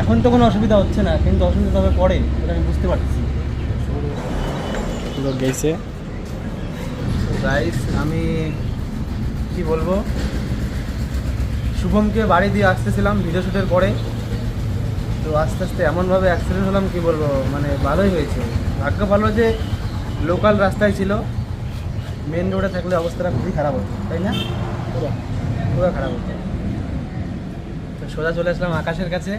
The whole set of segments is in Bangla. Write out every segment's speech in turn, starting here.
এখন তো কোনো অসুবিধা হচ্ছে না কিন্তু অসুবিধা তবে পরে এটা আমি বুঝতে পারছি লোক গেছে। গাইস আমি কি বলব? শুভমকে বাড়ি দিয়ে আসতেছিলাম ভিডিও শ্যুটের পরে। তো আস্তে আস্তে এমনভাবে অ্যাক্সিডেন্ট হলাম কি বলব? মানে ভালোই হয়েছে। ভাগ্য ভালো যে লোকাল রাস্তায় ছিল। মেন রোডে থাকলে অবস্থাটা খুবই খারাপ হতো তাই না? পুরো খারাপ হতো। তো সোজা চলে আসলাম আকাশের কাছে।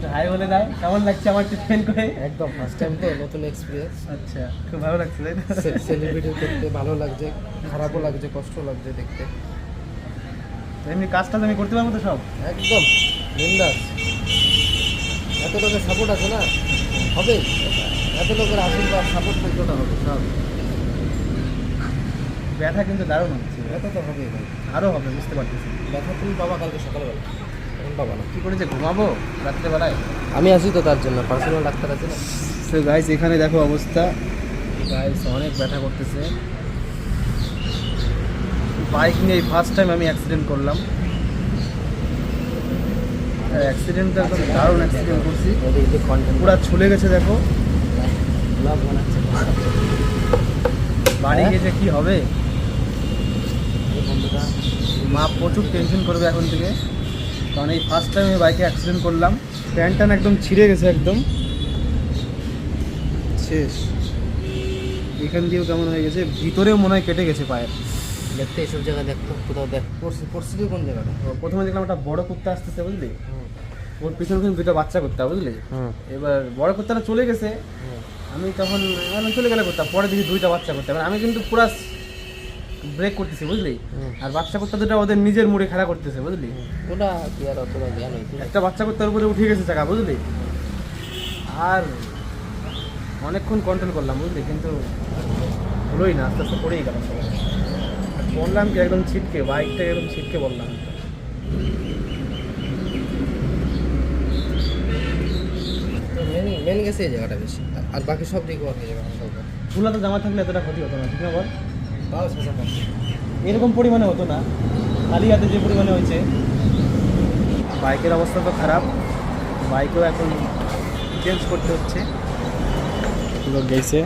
একটু হাই বলে দেয় কেমন লাগছে আমার ট্রিটমেন্ট করে? একদম ফার্স্ট টাইম তো নতুন এক্সপিরিয়েন্স আচ্ছা খুব ভালো লাগছে তাই না সেলিব্রিটি দেখতে ভালো লাগছে খারাপও লাগছে কষ্ট লাগছে দেখতে। এমনি কাজটা আমি করতে পারব তো সব? একদম বিন্দাস এত লোকের সাপোর্ট আছে না? হবে। এত লোকের আশীর্বাদ সাপোর্ট ওটা হবে সব। ব্যথা কিন্তু দারুণ হচ্ছে। ব্যথা তো হবে ভাই। আরও হবে বুঝতে পারতেছি। ব্যথা তুমি বাবা কালকে সকালবেলা। পাবা না। কি করেছে? ঘুমাবো? রাত্রেবেলায়? আমি আছি তো তার জন্য পার্সোনাল ডাক্তার আছে না? তো গাইস এখানে দেখো অবস্থা। গাইস অনেক ব্যথা করতেছে। বাইক নিয়ে এই ফার্স্ট টাইম আমি অ্যাক্সিডেন্ট করলাম। অ্যাক্সিডেন্টটা একদম দারুণ অ্যাক্সিডেন্ট করছি। পুরা ছুলে গেছে দেখো। বাড়ি হ্যাঁ? গিয়ে যে কী হবে? মা প্রচুর টেনশন করবে এখন থেকে। কারণ এই ফার্স্ট টাইম আমি বাইকে অ্যাক্সিডেন্ট করলাম। প্যান্ট ট্যান একদম ছিঁড়ে গেছে একদম। শেষ। এখান দিয়েও কেমন হয়ে গেছে? ভিতরেও মনে হয় কেটে গেছে পায়ের। দেখতে এইসব জায়গা দেখতো কোথাও দেখ পড়ছি পড়ছি তুই কোন জায়গাটা? প্রথমে দেখলাম একটা বড় কুত্তা আসতেছে বুঝলি? ওর পিছনে কিন্তু দুটো বাচ্চা কুত্তা বুঝলি? এবার বড় কুত্তাটা চলে গেছে। আমি তখন চলে গেলে করতাম পরে দেখি দুইটা বাচ্চা করতে আমি কিন্তু পুরা ব্রেক করতেছি বুঝলি? আর বাচ্চা কুত্তা দুটো ওদের নিজের মুড়ে খেলা করতেছে বুঝলি? ওটা কি আর অতটা জ্ঞান একটা বাচ্চা কুত্তার উপরে উঠে গেছে চাকা বুঝলি? আর অনেকক্ষণ কন্ট্রোল করলাম বুঝলি? কিন্তু হলোই না আস্তে আস্তে পড়েই গেলাম বললাম কি একদম ছিটকে বাইকটা একদম ছিটকে বললাম। তো মেন মেন গেছে এই জায়গাটা বেশি। আর বাকি সব দিকে ফুলাতে জামা থাকলে এতটা ক্ষতি হতো না ঠিক না বল? এরকম পরিমাণে হতো না। খালি হাতে যে পরিমাণে হয়েছে। বাইকের অবস্থা তো খারাপ। বাইকও এখন চেঞ্জ করতে হচ্ছে। গেছে।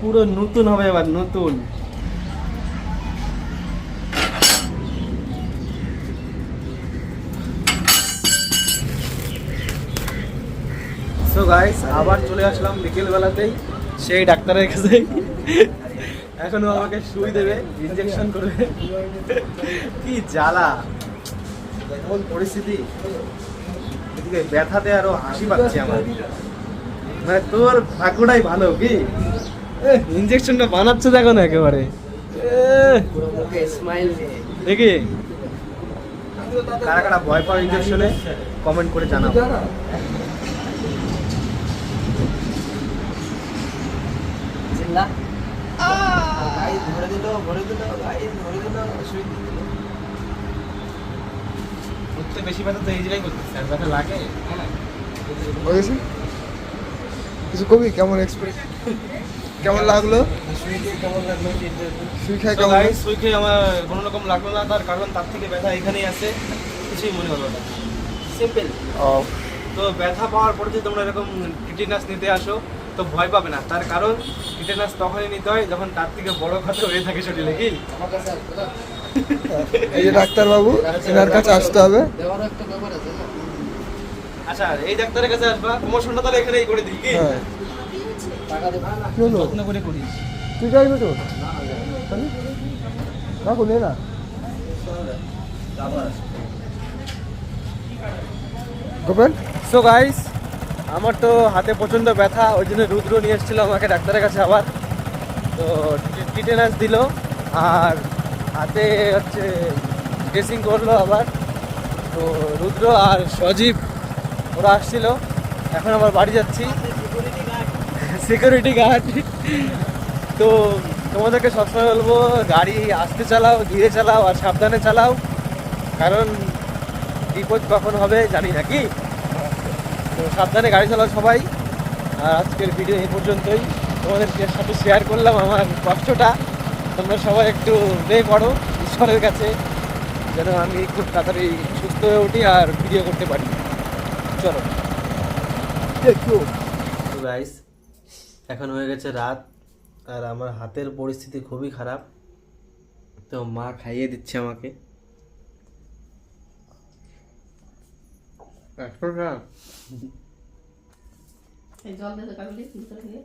পুরো নতুন হবে এবার নতুন। সো গাইস আবার চলে আসলাম বিকেল বেলাতেই সেই ডাক্তারের কাছে। এখনও আমাকে সুই দেবে ইনজেকশন করবে। কি জ্বালা। এমন পরিস্থিতি। এদিকে ব্যথাতে আরও হাসি পাচ্ছে আমার। মানে তোর ভাগ্যটাই ভালো কি? ইনজেকশনটা বানাচ্ছে দেখো না একেবারে। দেখি। কারা কারা ভয় পাও ইনজেকশনে কমেন্ট করে জানাব চিল্লা গাইস ধরে দিল ভরে দিল গাইস ধরে দিল সুই দিল সত্যি বেশি ব্যথা তো এই জায়গায় করতেছে আর ব্যথা লাগে হয়েছে কিছু কবি? কেমন এক্সপিরিয়েন্স কেমন লাগল? সুই কেমন? লাগল সুই তো কেমন গাইস আমার কোনো রকম লাগল না তার কারণ তার থেকে ব্যথা এখানেই আছে কিছুই মনে হলো না। সিম্পল ও তো ব্যথা পাওয়ার পরে যদি তোমরা এরকম টিটেনাস নিতে আসো তো ভয় পাবে না। তার কারণ টিটেনাস তখনই নিতে হয় যখন তার থেকে বড় ক্ষত হয়ে থাকে শরীরে কি আমার কাছে আসবে না এই যে ডাক্তারবাবু এনার কাছে আসতে হবে। দেওয়ারও একটা ব্যাপার আছে না আচ্ছা এই ডাক্তারের কাছে আসবা। প্রমোশনটা তাহলে এখানেই করে দিই কি? হ্যাঁ। যত্ন করে করিস তুই যাইবি তো? নে না। গোপেন সো গাইস আমার তো হাতে প্রচণ্ড ব্যথা, ওই জন্য রুদ্র নিয়ে এসেছিল আমাকে ডাক্তারের কাছে আবার। তো টিটেনাস দিল, আর হাতে হচ্ছে ড্রেসিং করল আবার। তো রুদ্র আর সজীব, ওরা আসছিল। এখন আবার বাড়ি যাচ্ছি। সিকিউরিটি গার্ড তো তোমাদেরকে সবসময় বলব, গাড়ি আসতে চালাও, ধীরে চালাও, আর সাবধানে চালাও। কারণ বিপদ কখন হবে জানি না, কি? তো সাবধানে গাড়ি চালাও সবাই। আর আজকের ভিডিও এই পর্যন্তই। তোমাদের সাথে শেয়ার করলাম আমার কষ্টটা। তোমরা সবাই একটু বে করো ঈশ্বরের কাছে যেন আমি খুব তাড়াতাড়ি সুস্থ হয়ে উঠি আর ভিডিও করতে পারি। চলো। তো গাইস এখন হয়ে গেছে রাত আর আমার হাতের পরিস্থিতি খুবই খারাপ। তো মা খাইয়ে দিচ্ছে আমাকে। এই জল দিয়ে কাটলি ভিতরে দিয়ে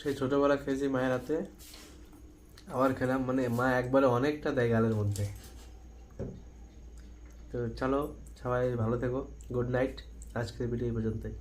সেই ছোটবেলা খেয়েছি মায়ের হাতে। আবার খেলাম মানে মা একবারে অনেকটা দেয় গালের মধ্যে। তো চলো সবাই ভালো থেকো। Good night. আজকের ভিডিও এই পর্যন্তই।